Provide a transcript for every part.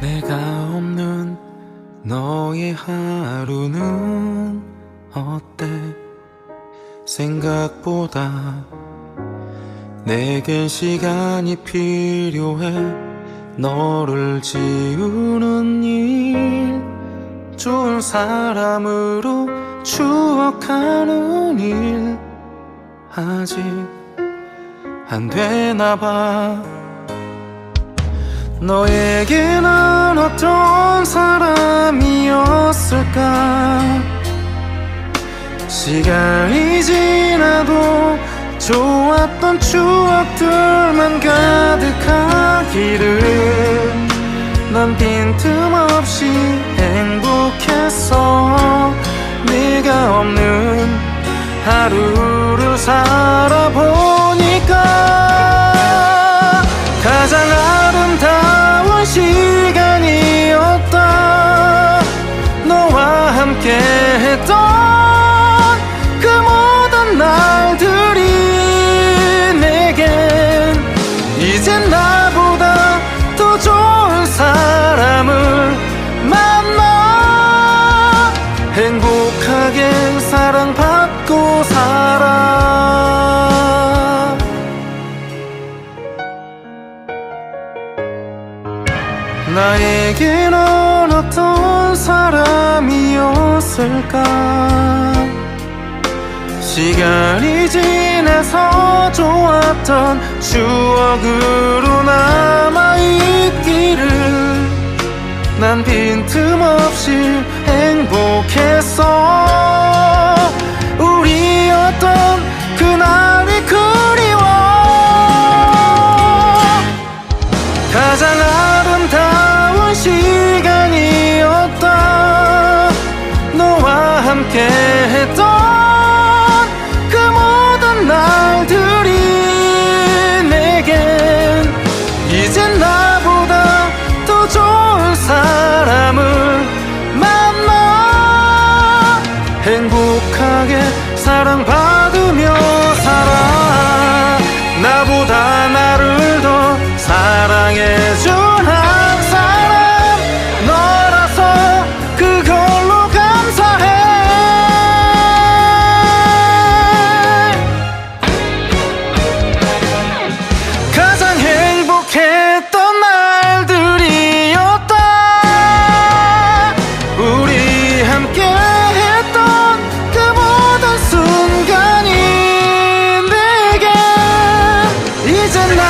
내가 없는 너의 하루는 어때? 생각보다 내겐 시간이 필요해. 너를 지우는 일 좋은 사람으로 추억하는 일. 아직 안 되나 봐 너에게는 어떤 사람이었을까? 시간이 지나도 좋았던 추억들만 가득하기를 난 빈틈없이 행복했어. 네가 없는 하루를 살 행복하게 사랑받고 살아. 나에게는 어떤 사람이었을까? 시간이 지나서 좋았던 추억으로 남아있 함께 했던 그 모든 날들이 내겐 이젠 나보다 더 좋은 사람을 만나 행복하게 사랑받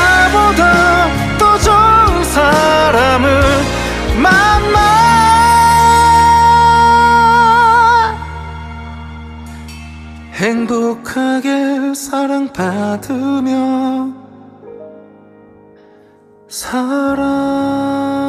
나보다 더 좋은 사람을 만나. 행복하게 사랑받으며 살아